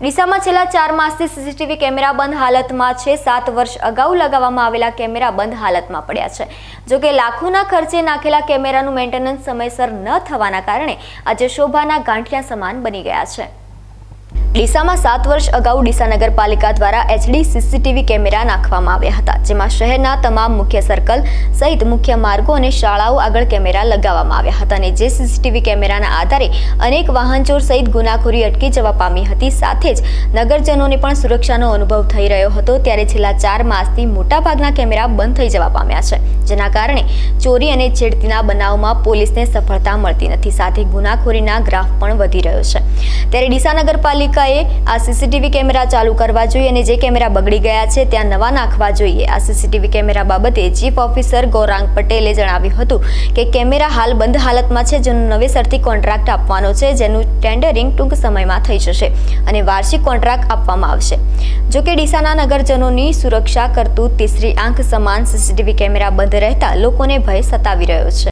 ડીસામાં છેલ્લા ચાર માસથી સીસીટીવી કેમેરા બંધ હાલતમાં છે. સાત વર્ષ અગાઉ લગાવવામાં આવેલા કેમેરા બંધ હાલતમાં પડ્યા છે. જોકે લાખોના ખર્ચે નાખેલા કેમેરાનું મેન્ટેનન્સ સમયસર ન થવાના કારણે આજે શોભાના ગાંઠિયા સમાન બની ગયા છે. ડીસામાં સાત વર્ષ અગાઉ ડીસા નગરપાલિકા દ્વારા એચડી સીસીટીવી કેમેરા નાખવામાં આવ્યા હતા, જેમાં શહેરના તમામ મુખ્ય સર્કલ સહિત મુખ્ય માર્ગો અને શાળાઓ આગળ કેમેરા લગાવવામાં આવ્યા હતા અને જે સીસીટીવી કેમેરાના આધારે અનેક વાહનચોર સહિત ગુનાખોરી અટકી જવા પામી હતી, સાથે જ નગરજનોને પણ સુરક્ષાનો અનુભવ થઈ રહ્યો હતો, ત્યારે છેલ્લા ચાર માસથી મોટાભાગના કેમેરા બંધ થઈ જવા પામ્યા છે, જેના કારણે ચોરી અને છેડતીના બનાવમાં પોલીસને સફળતા મળતી નથી, સાથે ગુનાખોરીના ગ્રાફ પણ વધી રહ્યો છે. ત્યારે ડીસા નગરપાલિકાએ આ સીસીટીવી કેમેરા ચાલુ કરવા જોઈએ અને જે કેમેરા બગડી ગયા છે ત્યાં નવા નાખવા જોઈએ. આ સીસીટીવી કેમેરા બાબતે ચીફ ઓફિસર ગૌરાંગ પટેલે જણાવ્યું હતું કે કેમેરા હાલ બંધ હાલતમાં છે, જેનો નવેસરથી કોન્ટ્રાક્ટ આપવાનો છે, જેનું ટેન્ડરિંગ ટૂંક સમયમાં થઈ જશે અને વાર્ષિક કોન્ટ્રાક્ટ આપવામાં આવશે. જો કે ડીસાના નગરજનોની સુરક્ષા કરતું તીસરી આંખ સમાન સીસીટીવી કેમેરા બંધ રહેતા લોકોને ભય સતાવી રહ્યો છે.